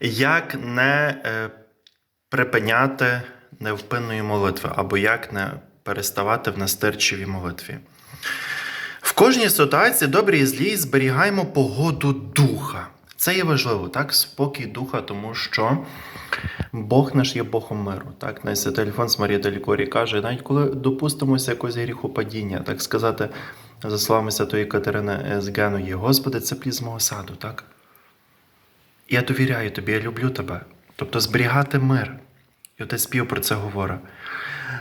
Як не е, припиняти невпинної молитви, або як не переставати в настирчивій молитві. В кожній ситуації, добрій і злій, зберігаємо погоду духа. Це є важливо, так? Спокій духа, тому що Бог наш є Богом миру. Так? Навіть Святий Альфонс Марія Делікорі каже, навіть коли допустимося якогось гріхопадіння, так сказати, за словами Святої Катерини з Геної, Господи, це плід з мого саду, так? Я довіряю тобі, я люблю тебе. Тобто зберігати мир. І отець спів про це говорить.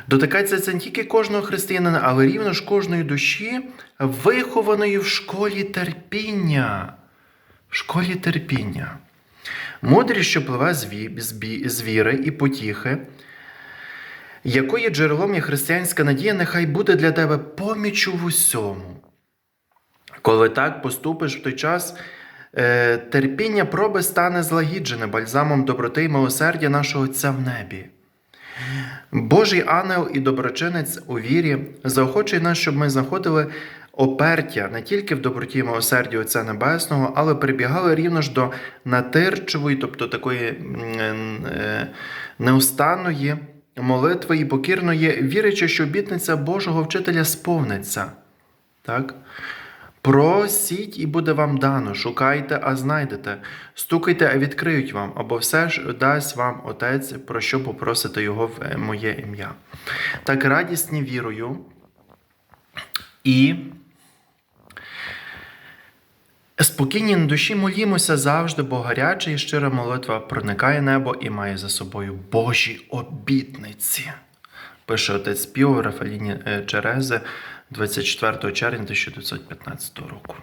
Дотикається це не тільки кожного християнина, але рівно ж кожної душі, вихованої в школі терпіння. В школі терпіння. Мудрість, що пливе з, віри і потіхи, якої джерелом є християнська надія, нехай буде для тебе помічу в усьому. Коли так поступиш в той час, терпіння проби стане злагіджене бальзамом доброти і милосердя нашого Отця в небі. Божий ангел і доброчинець у вірі заохочує нас, щоб ми знаходили опертя не тільки в доброті і милосерді Отця Небесного, але прибігали рівно ж до натирчивої, тобто такої е, неустанної молитви і покірної, вірячи, що обітниця Божого вчителя сповниться. Так? Просіть і буде вам дано, шукайте, а знайдете, стукайте, а відкриють вам, або все ж дасть вам Отець, про що попросите Його в е, моє ім'я. Так радісні вірою і спокійні на душі молімося завжди, бо гаряча і щира молитва проникає небо і має за собою Божі обітниці. Пише отець Піо Рафаліні е, Черези 24 червня 1915 року.